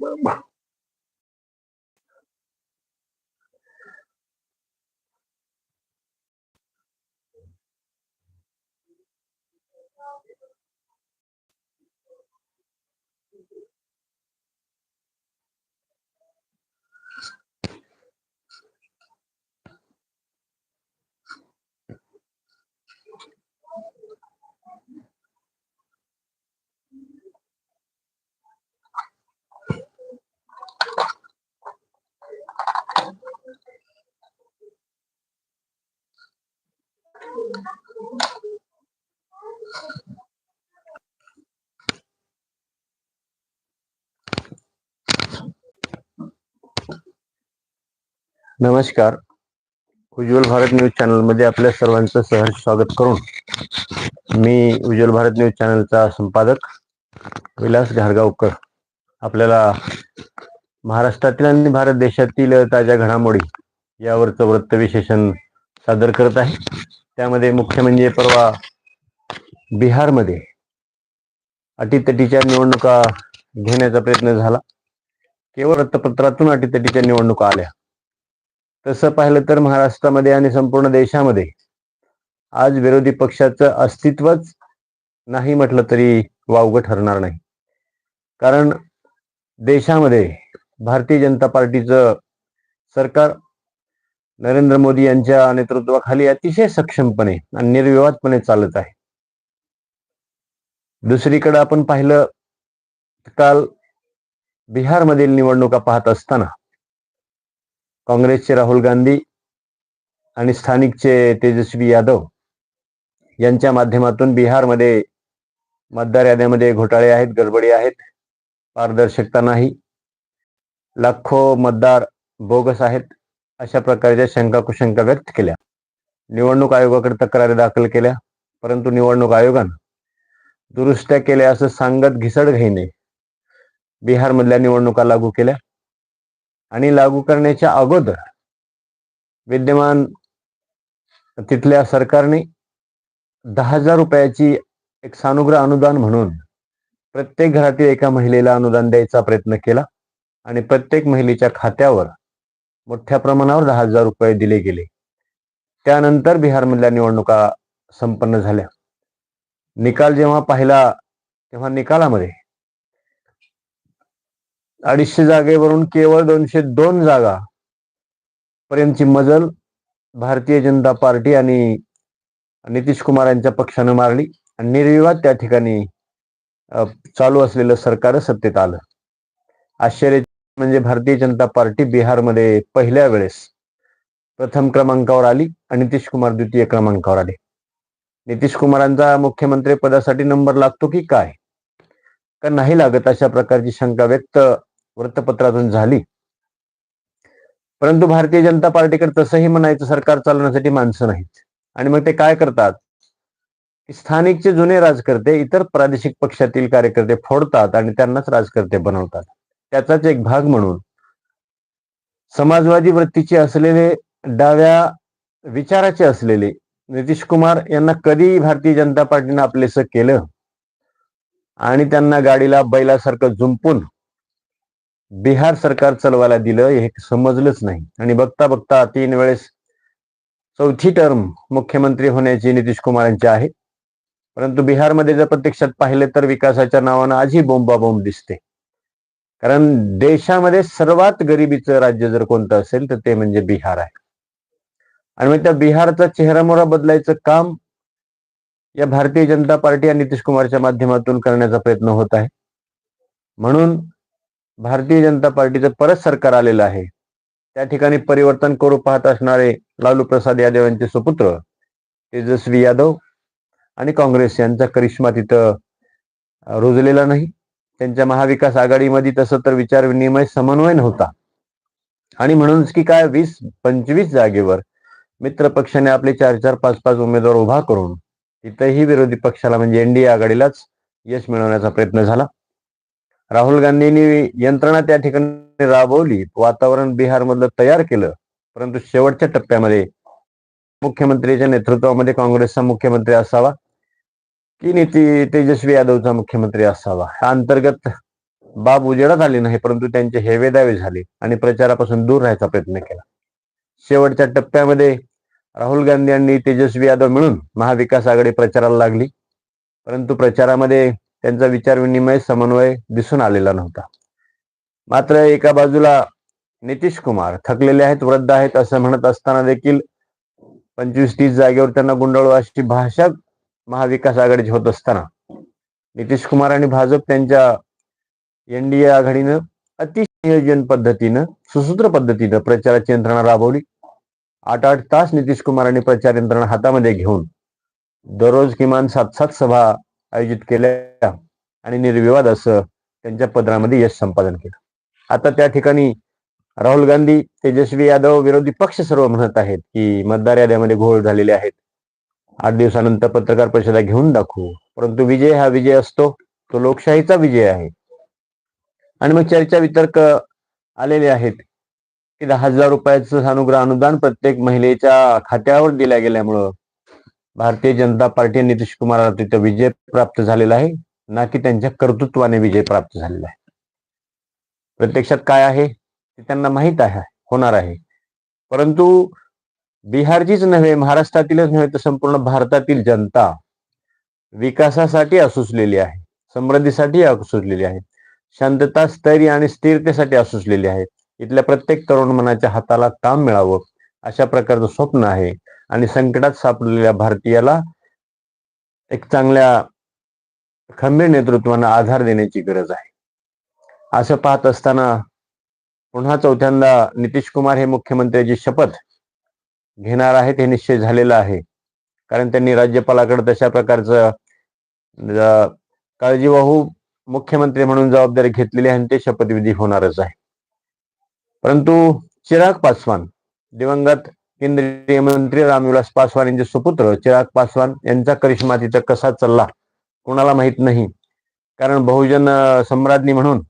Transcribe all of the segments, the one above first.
Mama. नमस्कार. उज्ज्वल Bharat news चॅनलमध्ये आपल्या सर्वांचं सहर्ष स्वागत करून मी उज्ज्वल भारत न्यूज चॅनलचा संपादक विलास घारगावकर. आपल्याला महाराष्ट्रातील आणि भारत देशातील ताज्या घडामोडी यावरचं वृत्त विशेषण सादर करत आहे. त्यामध्ये मुख्य म्हणजे परवा बिहारमध्ये अटीतटीच्या निवडणुका घेण्याचा प्रयत्न झाला. केवळ वृत्तपत्रातून अटीतटीच्या निवडणुका आल्या. तसं पाहिलं तर महाराष्ट्रामध्ये आणि संपूर्ण देशामध्ये आज विरोधी पक्षाचं अस्तित्वच नाही म्हटलं तरी वावगं ठरणार नाही. कारण देशामध्ये भारतीय जनता पार्टीचं सरकार नरेंद्र मोदी यांच्या नेतृत्वाखाली अतिशय सक्षमपणे आणि निर्विवादपणे चालत आहे. दुसरीकडे आपण पाहिलं काल बिहारमधील निवडणुका पाहत असताना काँग्रेसचे राहुल गांधी आणि स्थानिकचे तेजस्वी यादव यांच्या माध्यमातून बिहारमध्ये मतदार याद्यामध्ये घोटाळे आहेत गडबडी आहेत पारदर्शकता नाही. लाखो मतदार बोगस आहेत अशा प्रकारच्या शंका कुशंका व्यक्त केल्या. निवडणूक आयोगाकडे तक्रारी दाखल केल्या परंतु निवडणूक आयोगानं दुरुस्त्या केल्या असं सांगत घिसड घाईने बिहारमधल्या निवडणुका लागू केल्या. आणि लागू करण्याच्या अगोदर विद्यमान तिथल्या सरकारने दहा हजार रुपयाची एक सानुग्रह अनुदान म्हणून प्रत्येक घरातील एका महिलेला अनुदान द्यायचा प्रयत्न केला आणि प्रत्येक महिलेच्या खात्यावर मोठ्या प्रमाणावर दहा हजार रुपये दिले गेले. त्यानंतर बिहारमधल्या निवडणुका संपन्न झाल्या. निकाल जेव्हा पाहिला तेव्हा निकालामध्ये अडीचशे जागेवरून केवळ दोनशे दोन जागा पर्यंतची मजल भारतीय जनता पार्टी आणि नितीश कुमार यांच्या पक्षानं मारली. आणि निर्विवाद त्या ठिकाणी चालू असलेलं सरकार सत्तेत आलं. आश्चर्य म्हणजे भारतीय जनता पार्टी बिहारमध्ये पहिल्या वेळेस प्रथम क्रमांकावर आली आणि नितीश कुमार द्वितीय क्रमांकावर आले. नितीश कुमारांचा मुख्यमंत्री पदासाठी नंबर लागतो की काय? का नाही लागत अशा प्रकारची शंका व्यक्त वृत्तपत्रातून झाली. परंतु भारतीय जनता पार्टीकडे तसंही म्हणायचं सरकार चालवण्यासाठी माणसं नाहीत. आणि मग ते काय करतात? की स्थानिकचे जुने राजकर्ते इतर प्रादेशिक पक्षातील कार्यकर्ते फोडतात आणि त्यांनाच राजकर्ते बनवतात. त्याचाच एक भाग म्हणून समाजवादी वृत्तीचे असलेले डाव्या विचाराचे असलेले नितीश कुमार यांना कधी भारतीय जनता पार्टीनं आपलेस केलं. आणि त्यांना गाडीला बैलासारखं जुंपून बिहार सरकार चालवायला दिलं हे समजलंच नाही. आणि बघता बघता तीन वेळेस चौथी टर्म मुख्यमंत्री होण्याची नितीश कुमार यांची आहे. परंतु बिहारमध्ये जर प्रत्यक्षात पाहिलं तर विकासाच्या नावानं आजही बोंबाबोंब दिसते. कारण देशामध्ये सर्वात गरिबीचं राज्य जर कोणतं असेल तर ते म्हणजे बिहार आहे. आणि मग त्या बिहारचा चेहरामोहरा बदलायचं काम या भारतीय जनता पार्टी आणि नितीश कुमारच्या माध्यमातून करण्याचा प्रयत्न होत आहे. म्हणून भारतीय जनता पार्टीचं परत सरकार आलेलं आहे. त्या ठिकाणी परिवर्तन करू पाहत असणारे लालू प्रसाद यादव यांचे सुपुत्र तेजस्वी यादव आणि काँग्रेस यांचा करिश्मा तिथं रुजलेला नाही. त्यांच्या महाविकास आघाडीमध्ये तसं तर विचार विनिमय समन्वय नव्हता. आणि म्हणूनच की काय वीस पंचवीस जागेवर मित्र पक्षाने आपले चार चार पाच पाच उमेदवार उभा करून तिथेही विरोधी पक्षाला म्हणजे एनडीए आघाडीलाच यश मिळवण्याचा प्रयत्न झाला. राहुल गांधींनी यंत्रणा त्या ठिकाणी राबवली. वातावरण बिहारमधलं तयार केलं. परंतु शेवटच्या टप्प्यामध्ये मुख्यमंत्रीच्या नेतृत्वामध्ये काँग्रेसचा मुख्यमंत्री असावा की नीती तेजस्वी यादवचा मुख्यमंत्री असावा? हा अंतर्गत बाब उजेडात आली नाही परंतु त्यांचे हेवेदावे झाले आणि प्रचारापासून दूर राहायचा प्रयत्न केला. शेवटच्या टप्प्यामध्ये राहुल गांधी आणि तेजस्वी यादव मिळून महाविकास आघाडी प्रचाराला लागली. परंतु प्रचारामध्ये त्यांचा विचार विनिमय समन्वय दिसून आलेला नव्हता. मात्र एका बाजूला नितीश कुमार थकलेले आहेत वृद्ध आहेत असं म्हणत असताना देखील पंचवीस तीस जागेवर त्यांना गुंडाळू अशी भाषा महाविकास आघाडीची होत असताना नितीश कुमार आणि भाजप त्यांच्या एनडीए आघाडीनं अतिनियोजन पद्धतीनं सुसूत्र पद्धतीनं प्रचाराची यंत्रणा राबवली. आठ आठ तास नितीश कुमारांनी प्रचार यंत्रणा हातामध्ये घेऊन दररोज किमान सात सात सभा आयोजित केल्या आणि निर्विवाद असं त्यांच्या पदरामध्ये यश संपादन केलं. आता त्या ठिकाणी राहुल गांधी तेजस्वी यादव विरोधी पक्ष सर्व म्हणत आहेत की मतदार याद्यामध्ये घोळ झालेले आहेत. आठ दिवसानंतर पत्रकार परिषदा घेऊन दाखवू. परंतु विजय हा विजय असतो. तो लोकशाहीचा विजय आहे. आणि मग चर्चा वितर्क आलेले आहेत की दहा हजार रुपयाचं सानुग्रह अनुदान प्रत्येक महिलेच्या खात्यावर दिल्या गेल्यामुळं भारतीय जनता पार्टी आणि नितीश कुमाराला तिथं विजय प्राप्त झालेला आहे ना की त्यांच्या कर्तृत्वाने विजय प्राप्त झालेला आहे. प्रत्यक्षात काय आहे ते त्यांना माहीत आहे होणार आहे. परंतु बिहारचीच नव्हे महाराष्ट्रातीलच नव्हे तर संपूर्ण भारतातील जनता विकासासाठी असुसलेली आहे समृद्धीसाठी असुसलेली आहे शांतता स्थैर्य आणि स्थिरतेसाठी असुसलेली आहे. इथल्या प्रत्येक तरुण मनाच्या हाताला काम मिळावं अशा प्रकारचं स्वप्न आहे. आणि संकटात सापडलेल्या भारतीयाला एक चांगल्या खंबीर नेतृत्वानं आधार देण्याची गरज आहे. असं पाहत असताना पुन्हा चौथ्यांदा नितीश कुमार हे मुख्यमंत्र्याची शपथ घेणार आहेत हे निश्चय झालेलं आहे. कारण त्यांनी राज्यपालाकडे तशा प्रकारचं काळजीवाहू मुख्यमंत्री म्हणून जबाबदारी घेतलेली आहे आणि ते शपथविधी होणारच आहे. परंतु चिराग पासवान दिवंगत केंद्रीय मंत्री रामविलास पासवान यांचे सुपुत्र चिराग पासवान यांचा करिश्मा तिथं कसा चालला कोणाला माहीत नाही. कारण बहुजन सम्राज्ञी म्हणून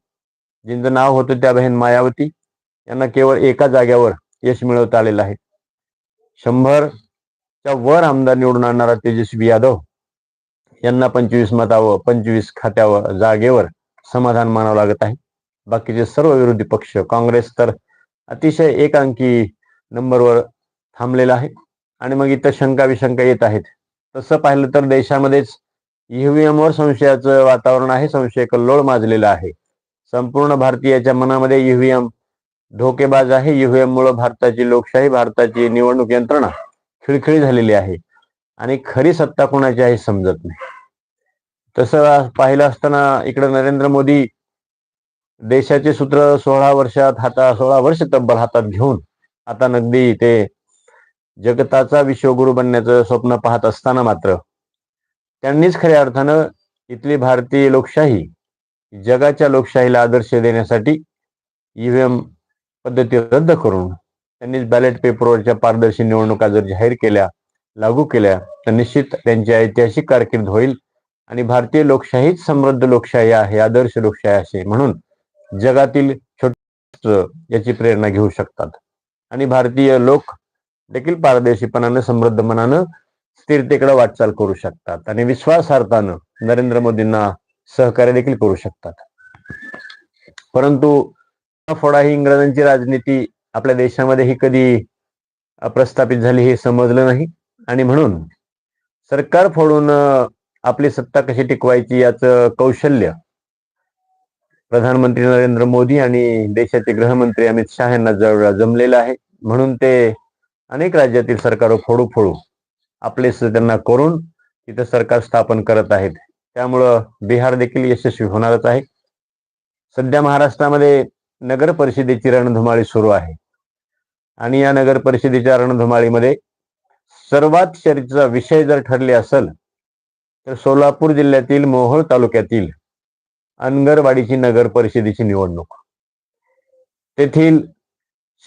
ज्यांचं नाव होतं त्या बहीण मायावती यांना केवळ एका जाग्यावर यश मिळवता आलेलं आहे. शंभरच्या वर आमदार निवडून आणणारा तेजस्वी यादव यांना पंचवीस मतावर पंचवीस खात्यावर जागेवर समाधान मानावं लागत आहे. बाकीचे सर्व विरोधी पक्ष काँग्रेस तर अतिशय एकांकी नंबरवर थांबलेला आहे. आणि मग इथं शंका विशंका येत आहेत. तसं पाहिलं तर देशामध्येच EVM वर संशयाचं वातावरण आहे. संशय कल्लोळ माजलेला आहे. संपूर्ण भारतीयाच्या मनामध्ये ईव्हीएम धोकेबाज आहे. ईव्हीएम मुळे भारताची लोकशाही भारताची निवडणूक यंत्रणा खिळखिळी झालेली आहे. आणि खरी सत्ता कोणाची आहे समजत नाही. तसं पाहिलं असताना इकडे नरेंद्र मोदी देशाचे सूत्र सोळा वर्षात हाता सोळा वर्ष तब्बल हातात घेऊन आता नगदी ते जगताचा विश्वगुरु बनण्याचं स्वप्न पाहत असताना मात्र त्यांनीच खऱ्या अर्थानं इथली भारतीय लोकशाही जगाच्या लोकशाहीला आदर्श देण्यासाठी ईव्हीएम पद्धती रद्द करून त्यांनीच बॅलेट पेपरवरच्या पारदर्शी निवडणुका जर जाहीर केल्या लागू केल्या तर निश्चित त्यांची ऐतिहासिक कारकीर्द होईल आणि भारतीय लोकशाहीच समृद्ध लोकशाही आहे आदर्श लोकशाही असे म्हणून जगातील छोट याची प्रेरणा घेऊ शकतात. आणि भारतीय लोक देखील पारदर्शीपणानं समृद्ध मनानं स्थिरतेकडे वाटचाल करू शकतात आणि विश्वासार्थानं नरेंद्र मोदींना सहकार्य देखील करू शकतात. परंतु फोडा ही इंग्रजांची राजनीती आपल्या देशामध्ये ही कधी प्रस्थापित झाली हे समजलं नाही. आणि म्हणून सरकार फोडून आपली सत्ता कशी टिकवायची याचं कौशल्य प्रधानमंत्री नरेंद्र मोदी आणि देशाचे गृहमंत्री अमित शहा यांना जवळ जमलेलं आहे. म्हणून ते अनेक राज्यातील सरकार फोडू फोडू आपले त्यांना करून तिथं सरकार स्थापन करत आहेत. त्यामुळं बिहार देखील यशस्वी होणारच आहे. सध्या महाराष्ट्रामध्ये नगर परिषदेची रणधुमाळी सुरू आहे. आणि या नगर परिषदेच्या रणधुमाळीमध्ये सर्वात चर्चेचा विषय जर ठरले असेल तर सोलापूर जिल्ह्यातील मोहोळ तालुक्यातील अनगरवाडीची नगर परिषदेची निवडणूक. तेथील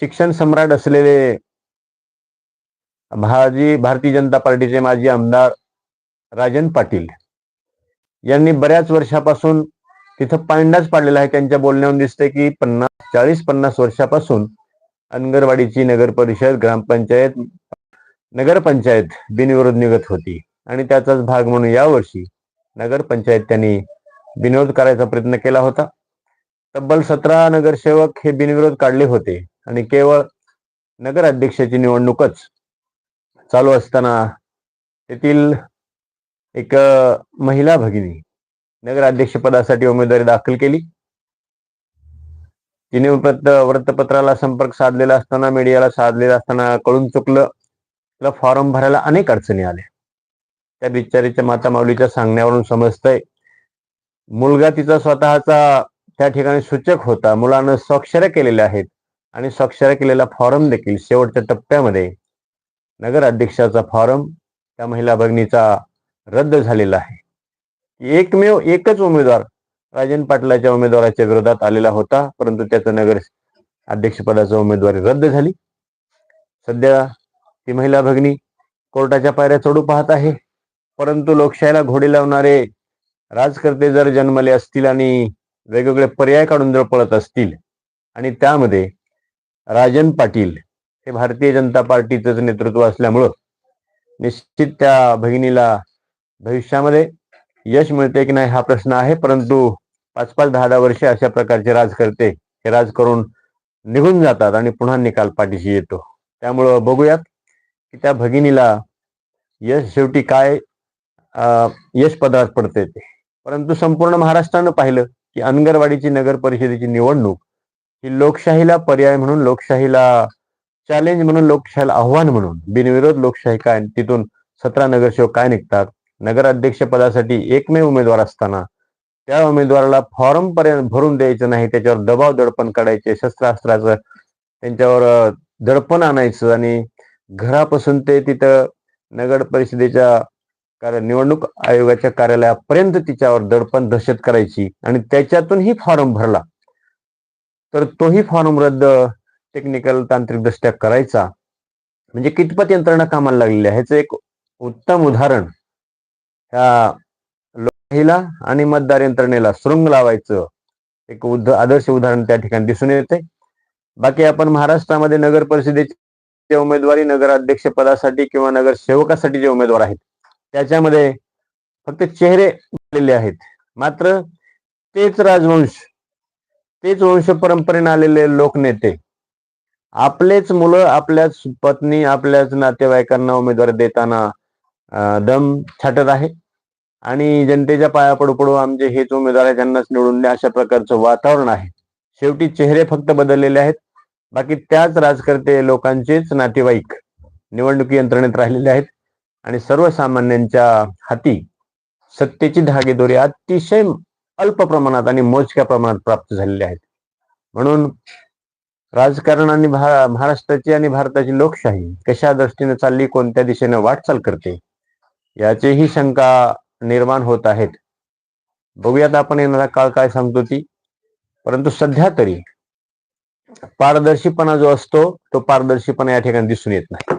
शिक्षण सम्राट असलेले भाजी भारतीय जनता पार्टीचे माजी आमदार राजन पाटील यांनी बऱ्याच वर्षापासून तिथं पांडाच पाडलेला आहे. त्यांच्या बोलण्यावरून दिसतंय की पन्नास चाळीस पन्नास वर्षापासून अनगरवाडीची नगर परिषद ग्रामपंचायत नगरपंचायत बिनविरोध निघत होती. आणि त्याचाच भाग म्हणून यावर्षी नगरपंचायत त्यांनी बिनविरोध करायचा प्रयत्न केला होता. तब्बल सतरा नगरसेवक हे बिनविरोध काढले होते. आणि केवळ नगर अध्यक्षाची निवडणूकच चालू असताना तेथील एक महिला भगिनी नगराध्यक्षपदासाठी उमेदवारी दाखल केली. तिने वृत्तपत्राला संपर्क साधलेला असताना मीडियाला साधलेला असताना कळून चुकलं. तिला फॉर्म भरायला अनेक अडचणी आल्या. त्या बिचारीच्या माता माऊलीच्या सांगण्यावरून समजतंय मुलगा तिचा स्वतःचा त्या ठिकाणी सूचक होता. मुलानं स्वाक्षऱ्या केलेल्या आहेत आणि स्वाक्षऱ्या केलेला फॉर्म देखील शेवटच्या टप्प्यामध्ये नगर अध्यक्षाचा फॉर्म त्या महिला भगिनीचा रद्द झालेला आहे. एकमेव एकच उमेदवार राजन पाटलाच्या उमेदवाराच्या विरोधात आलेला होता परंतु त्याचं नगर अध्यक्षपदाची उमेदवारी रद्द झाली. सध्या ती महिला भगिनी कोर्टाच्या पायऱ्या चढू पाहत आहे परंतु लोकशाहीला घोडे लावणारे राजकर्ते जर जन्मले असतील आणि वेगवेगळे पर्याय काढून जर पळत असतील आणि त्यामध्ये राजन पाटील हे भारतीय जनता पार्टीचंच नेतृत्व असल्यामुळं निश्चित त्या भगिनीला भविष्यामध्ये यश मिळते की नाही हा प्रश्न आहे. परंतु पाच पाच दहा दहा वर्षे अशा प्रकारचे राज करते. हे राज करून निघून जातात आणि पुन्हा निकाल पाठीशी येतो. त्यामुळं बघूयात की त्या भगिनीला यश शेवटी काय अं, यश पदार्थ पडते ते. परंतु संपूर्ण महाराष्ट्रानं पाहिलं की अंगणवाडीची नगर परिषदेची निवडणूक ही लोकशाहीला पर्याय म्हणून लोकशाहीला चॅलेंज म्हणून लोकशाहीला आव्हान म्हणून बिनविरोध लोकशाही काय? तिथून सतरा नगरसेवक काय निघतात? नगराध्यक्ष पदासाठी एकमेव उमेदवार असताना त्या उमेदवाराला फॉर्म पर्यंत भरून द्यायचं नाही त्याच्यावर दबाव दडपण काढायचे शस्त्रास्त्राचं त्यांच्यावर दडपण आणायचं आणि घरापासून ते तिथं नगर परिषदेच्या कार्य निवडणूक आयोगाच्या कार्यालयापर्यंत तिच्यावर दडपण दहशत करायची आणि त्याच्यातूनही फॉर्म भरला. तर तोही फॉर्म रद्द टेक्निकल तांत्रिकदृष्ट्या करायचा. म्हणजे कितपत यंत्रणा कामाला लागलेली आहे? ह्याचं एक उत्तम उदाहरण. ह्या लोकशाहीला आणि मतदार यंत्रणेला शृंग लावायचं एक उद आदर्श उदाहरण त्या ठिकाणी दिसून येते. बाकी आपण महाराष्ट्रामध्ये नगर परिषदेचे उमेदवारी नगराध्यक्ष पदासाठी किंवा नगरसेवकासाठी जे उमेदवार आहेत त्याच्यामध्ये फक्त चेहरे आलेले आहेत. मात्र तेच राजवंश तेच वंश परंपरेने आलेले लोकनेते आपलेच मुलं आपल्याच पत्नी आपल्याच नातेवाईकांना उमेदवार देताना दम छाटत आहे. आणि जनतेच्या पाया पडू पडू आमचे हेच उमेदवार आहे त्यांनाच निवडून द्या अशा प्रकारचं वातावरण आहे. शेवटी चेहरे फक्त बदललेले आहेत. बाकी त्याच राजकर्ते लोकांचेच नातेवाईक निवडणुकी यंत्रणेत राहिलेले आहेत. आणि सर्वसामान्यांच्या हाती सत्तेची धागेदोरी अतिशय अल्प प्रमाणात आणि मोजक्या प्रमाणात प्राप्त झालेले आहेत. म्हणून राजकारण आणि भा महाराष्ट्राची आणि भारताची लोकशाही कशा दृष्टीने चालली कोणत्या दिशेने वाटचाल करते याचीही शंका निर्माण होत आहेत. बघूयात आपण येणारा काळ काय सांगतो ती. परंतु सध्या तरी पारदर्शीपणा जो असतो तो पारदर्शीपणा या ठिकाणी दिसून येत नाही.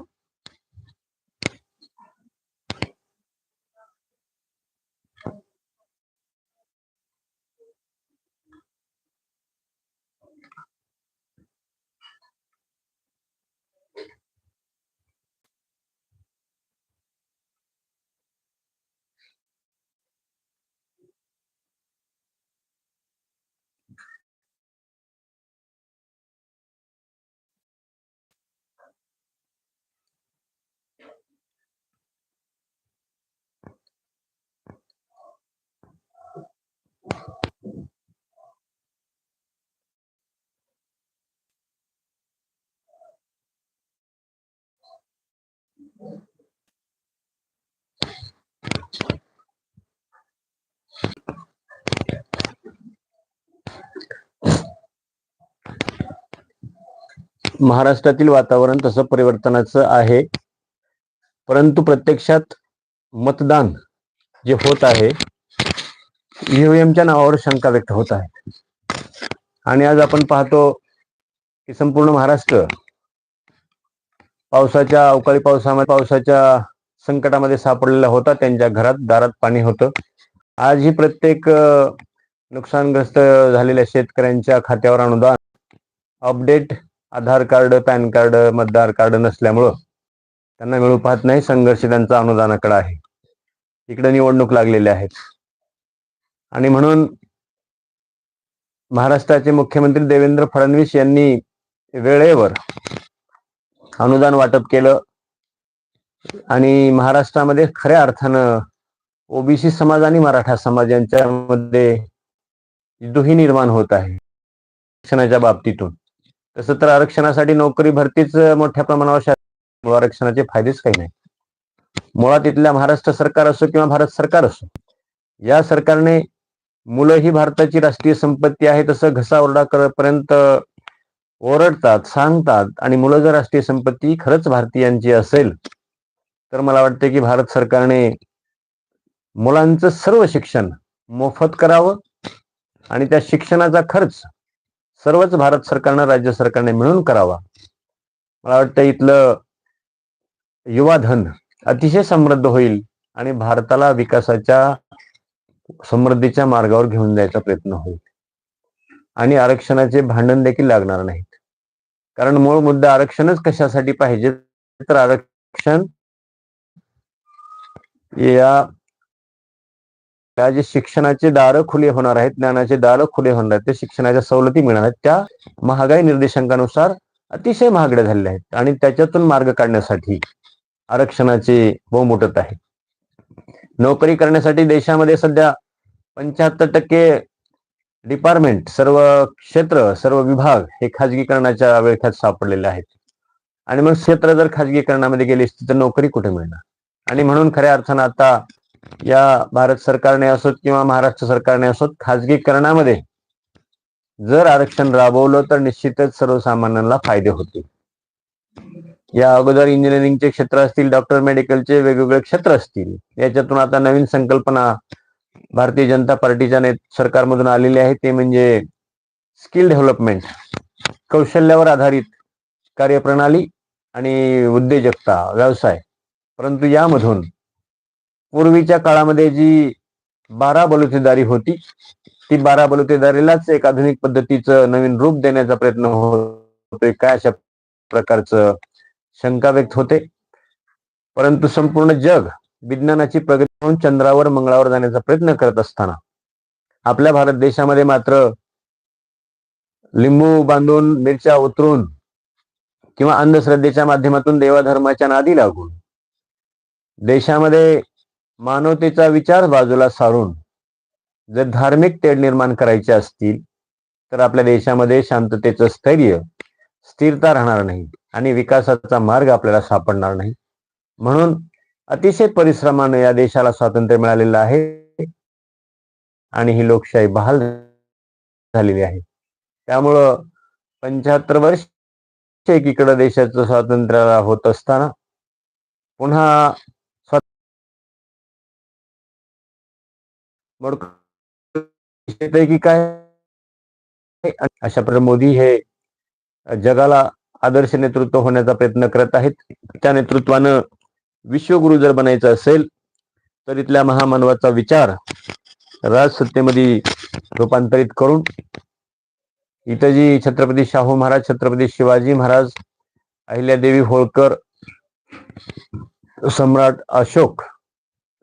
महाराष्ट्रातील वातावरण तसं परिवर्तनाचं आहे. परंतु प्रत्यक्षात मतदान जे होत आहे ईव्हीएमच्या नावावर शंका व्यक्त होत आहे आणि आज आपण पाहतो की संपूर्ण महाराष्ट्र पावसाच्या अवकाळी पावसामध्ये पावसाच्या संकटामध्ये सापडलेला होता. त्यांच्या घरात दारात पाणी होतं. आजही प्रत्येक नुकसानग्रस्त झालेल्या शेतकऱ्यांच्या खात्यावर अनुदान update Aadhaar card pan card मतदार कार्ड नसल्यामुळं त्यांना मिळू पाहत नाही. संघर्ष त्यांचा अनुदानाकडे आहे. इकडे निवडणूक लागलेल्या आहेत. आणि म्हणून महाराष्ट्राचे मुख्यमंत्री देवेंद्र फडणवीस यांनी वेळेवर अनुदान वाटप केलं. आणि महाराष्ट्रामध्ये खऱ्या अर्थानं ओबीसी समाज आणि मराठा समाज यांच्यामध्ये दुही निर्माण होत आहे. शिक्षणाच्या बाबतीतून. तसं तर आरक्षणासाठी नोकरी भरतीच मोठ्या प्रमाणावर आरक्षणाचे फायदेच काही नाही. मुळात इथल्या महाराष्ट्र सरकार असो किंवा भारत सरकार असो या सरकारने मुलं ही भारताची राष्ट्रीय संपत्ती आहे तसं घसा ओरडा करपर्यंत ओरडतात सांगतात आणि मुलं जर राष्ट्रीय संपत्ती खरंच भारतीयांची असेल तर मला वाटते की भारत सरकारने मुलांचं सर्व शिक्षण मोफत करावं आणि त्या शिक्षणाचा खर्च सर्वच भारत सरकारनं राज्य सरकारने मिळून करावा. मला वाटतं इथलं युवा धन अतिशय समृद्ध होईल आणि भारताला विकासाच्या समृद्धीच्या मार्गावर घेऊन जायचा प्रयत्न होईल. आणि आरक्षणाचे भांडण देखील लागणार नाहीत. कारण मूळ मुद्दा आरक्षणच कशासाठी पाहिजे तर आरक्षण या त्या जे शिक्षणाचे दार खुले होणार आहेत ज्ञानाचे दार खुले होणार आहेत ते शिक्षणाच्या सवलती मिळणार आहेत. त्या महागाई निर्देशांकानुसार अतिशय महागड्या झालेल्या आहेत आणि त्याच्यातून मार्ग काढण्यासाठी आरक्षणाची बहुमोठत आहे. नोकरी करण्यासाठी देशामध्ये सध्या पंच्याहत्तर टक्के डिपार्टमेंट सर्व क्षेत्र सर्व विभाग हे खाजगीकरणाच्या वेळख्यात सापडलेले आहेत. आणि मग क्षेत्र जर खाजगीकरणामध्ये गेली तर नोकरी कुठे मिळणार? आणि म्हणून खऱ्या अर्थानं आता या भारत सरकारने असोत किंवा महाराष्ट्र सरकारने असोत खाजगीकरणामध्ये जर आरक्षण राबवलं तर निश्चितच सर्वसामान्यांना फायदे होतील. या अगोदर इंजिनिअरिंगचे क्षेत्र असतील डॉक्टर मेडिकलचे वेगवेगळे क्षेत्र असतील याच्यातून आता नवीन संकल्पना भारतीय जनता पार्टीच्या नेत सरकारमधून आलेली आहे ते म्हणजे स्किल डेव्हलपमेंट कौशल्यावर आधारित कार्यप्रणाली आणि उद्योजकता व्यवसाय परंतु यामधून पूर्वीच्या काळामध्ये जी बारा बलुतेदारी होती ती बारा बलुतेदारीलाच एक आधुनिक पद्धतीचं नवीन रूप देण्याचा प्रयत्न होतोय काय अशा प्रकारचं शंका व्यक्त होते. परंतु संपूर्ण जग विज्ञानाची प्रगती होऊन चंद्रावर मंगळावर जाण्याचा प्रयत्न करत असताना आपल्या भारत देशामध्ये मात्र लिंबू बांधून मिरच्या उतरून किंवा अंधश्रद्धेच्या माध्यमातून देवाधर्माच्या नादी लागून देशामध्ये मानवतेचा विचार बाजूला सारून जर धार्मिक तेढ निर्माण करायचे असतील तर आपल्या देशामध्ये शांततेचं स्थैर्य स्थिरता राहणार नाही आणि विकासाचा मार्ग आपल्याला सापडणार नाही. म्हणून अतिशय परिश्रमाने या देशाला स्वातंत्र्य मिळालेलं आहे आणि ही लोकशाही बहाल झालेली आहे. त्यामुळं पंच्याहत्तर वर्ष एकीकडे देशाचं स्वातंत्र्य होत असताना पुन्हा की काय अशा प्रकारे मोदी हे जगाला आदर्श नेतृत्व होण्याचा प्रयत्न करत आहेत. त्या नेतृत्वानं विश्वगुरु जर बनायचं असेल तर इथल्या महामानवाचा विचार राजसत्तेमध्ये रूपांतरित करून इथं जी छत्रपती शाहू महाराज छत्रपती शिवाजी महाराज अहिल्यादेवी होळकर सम्राट अशोक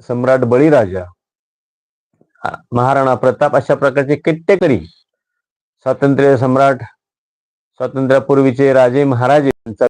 सम्राट बळीराजा महाराणा प्रताप अशा प्रकारचे कित्येकरी स्वातंत्र्य सम्राट स्वातंत्र्यापूर्वीचे राजे महाराजे यांचा